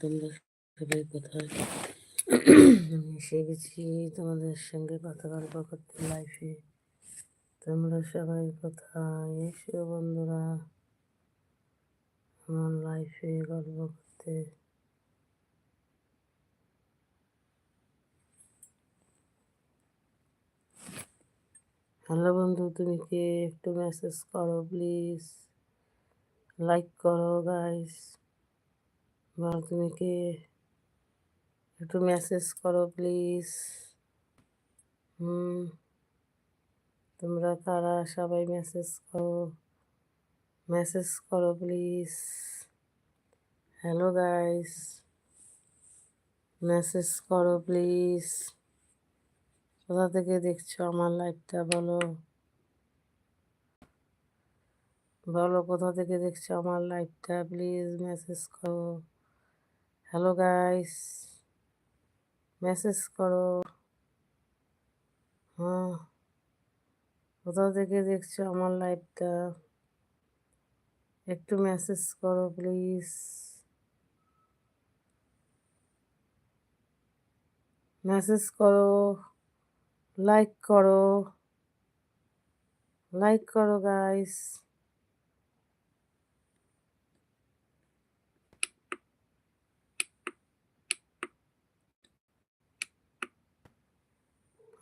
তোমরা আমি এসে তোমাদের সঙ্গে কথা গল্প করতে লাইফে তোমরা সবাই কোথায়? এসো বন্ধুরা। আমার লাইফে গল্প করতে। হ্যালো বন্ধু, তুমি কে একটু মেসেজ করো প্লিজ লাইক করো গাইস বল তুমি কে একটু মেসেজ করো প্লিজ হুম, তোমরা কারা? সবাই মেসেজ করো। মেসেজ করো প্লিজ হ্যালো গাইস মেসেজ করো প্লিজ কোথা থেকে দেখছ আমার লাইভটা বলো? বলো, কোথা থেকে দেখছ আমার লাইভটা প্লিজ মেসেজ করো। হ্যালো গাইস, মেসেজ করো। হ্যাঁ কোথাও থেকে দেখছ আমার লাইভটা? একটু মেসেজ করো প্লিজ। মেসেজ করো, লাইক করো। লাইক করো গাইস।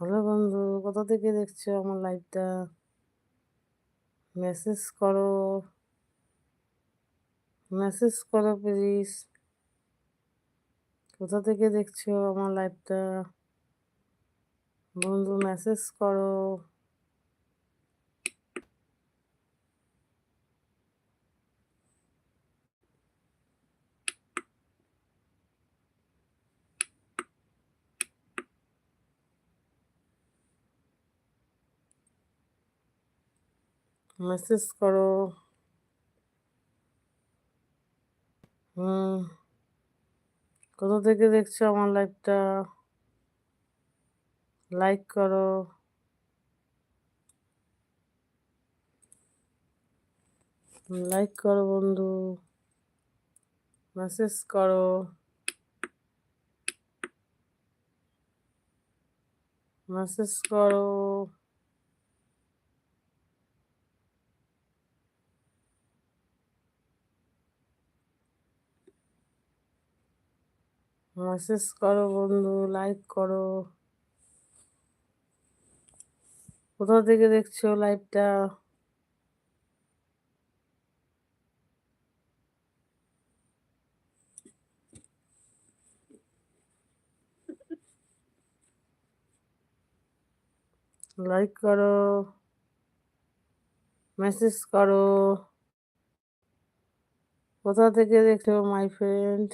হ্যালো বন্ধু, কোথা থেকে দেখছ আমার লাইভটা মেসেজ করো। মেসেজ করো প্লিজ কোথা থেকে দেখছ আমার লাইভটা বন্ধু মেসেজ করো। মেসেজ করো। হুম। কোথা থেকে দেখছ আমার লাইভটা? লাইক করো। লাইক করো বন্ধু। মেসেজ করো। মেসেজ করো। মেসেজ করো বন্ধু লাইক করো। কোথা থেকে দেখছ লাইভটা লাইক করো মেসেজ করো। কোথা থেকে দেখছ মাই ফ্রেন্ড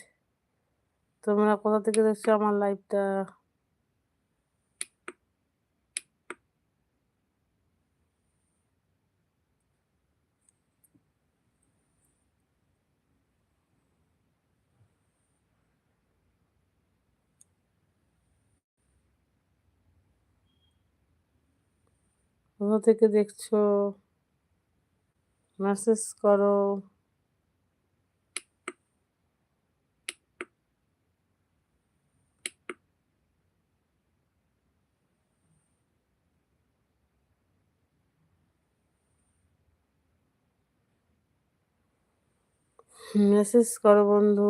তোমরা কোথা থেকে দেখছ আমার লাইভটা কোথা থেকে দেখছ? মেসেজ করো। মেসেজ করো বন্ধু।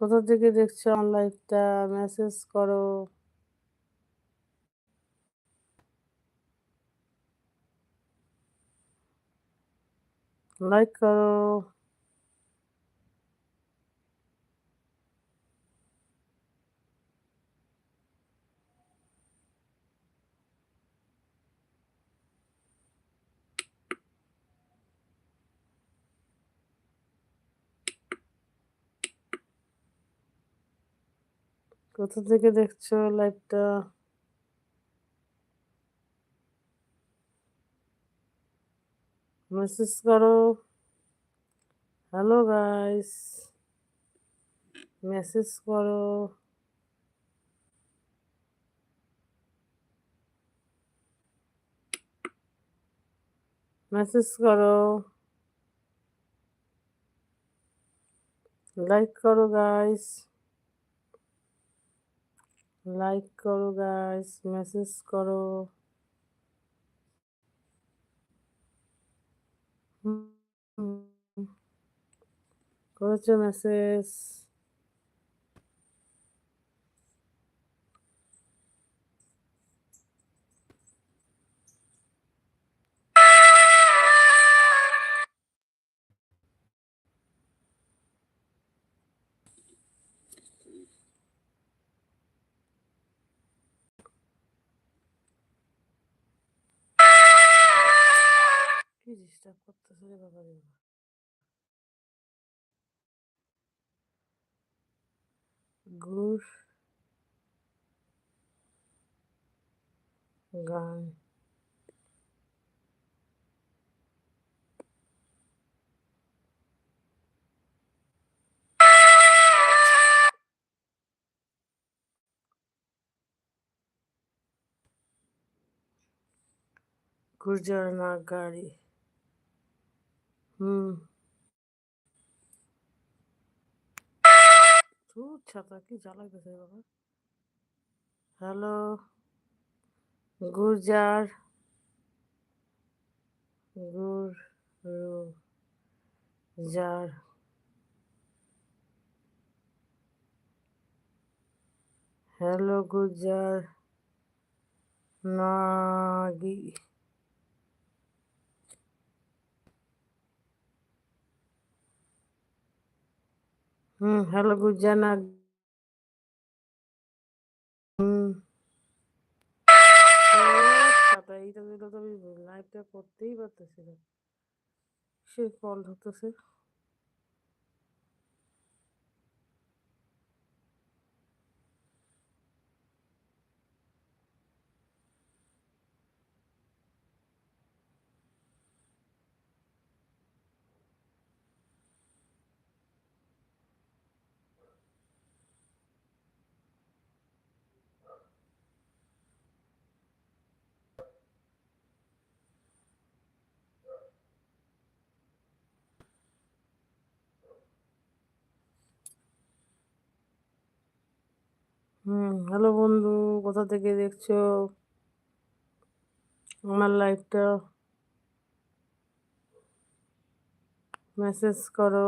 কোথা থেকে দেখছ আমার লাইফটা মেসেজ করো। লাইক করো। কোথা থেকে দেখছ লাইভটা? মেসেজ করো। হ্যালো গাইস মেসেজ করো। মেসেজ করো। লাইক করো গাইস লাইক করো গাইস মেসেজ করো করেছ মেসেজ ডিস্টার্ব করতেছে রে বাবা রে গুর গান। গুর্জার না গাড়ি হুম ধুর ছাতা কি জ্বালা গেছে বাবা হ্যালো গুর্জার গুর যার হ্যালো গুর্জার নাগি হুম হ্যালো গুর্জার নাগ হুম। এইটা করতেই পারতেছি না। সে কল ধরতেছে? হুম হ্যালো বন্ধু কোথা থেকে দেখছ? আমার লাইভটা মেসেজ করো।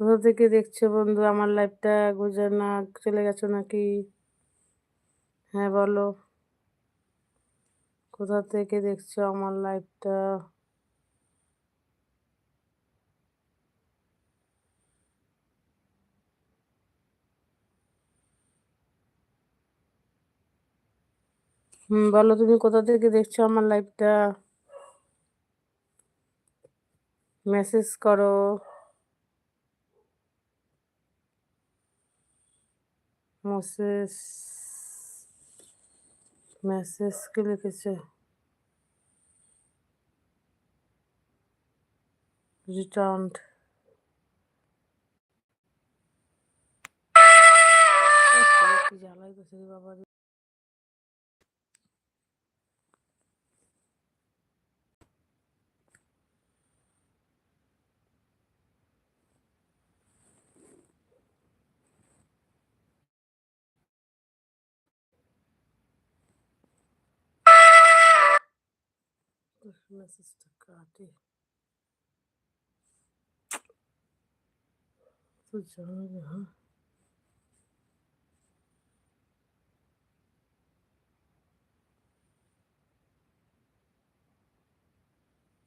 কোথা থেকে দেখছ বন্ধু? আমার লাইফটা গুজার না, চলে গেছো নাকি? হ্যাঁ বলো। কোথা থেকে দেখছ আমার লাইফটা হুম, বলো তুমি কোথা থেকে দেখছ আমার লাইফটা মেসেজ করো। মেসেজ মেসেজ কি লিখেছে রিটার্নড কি জ্বালাই গেছে রে বাবা রে। মেসেজটা কাটে তো জানা হ্যাঁ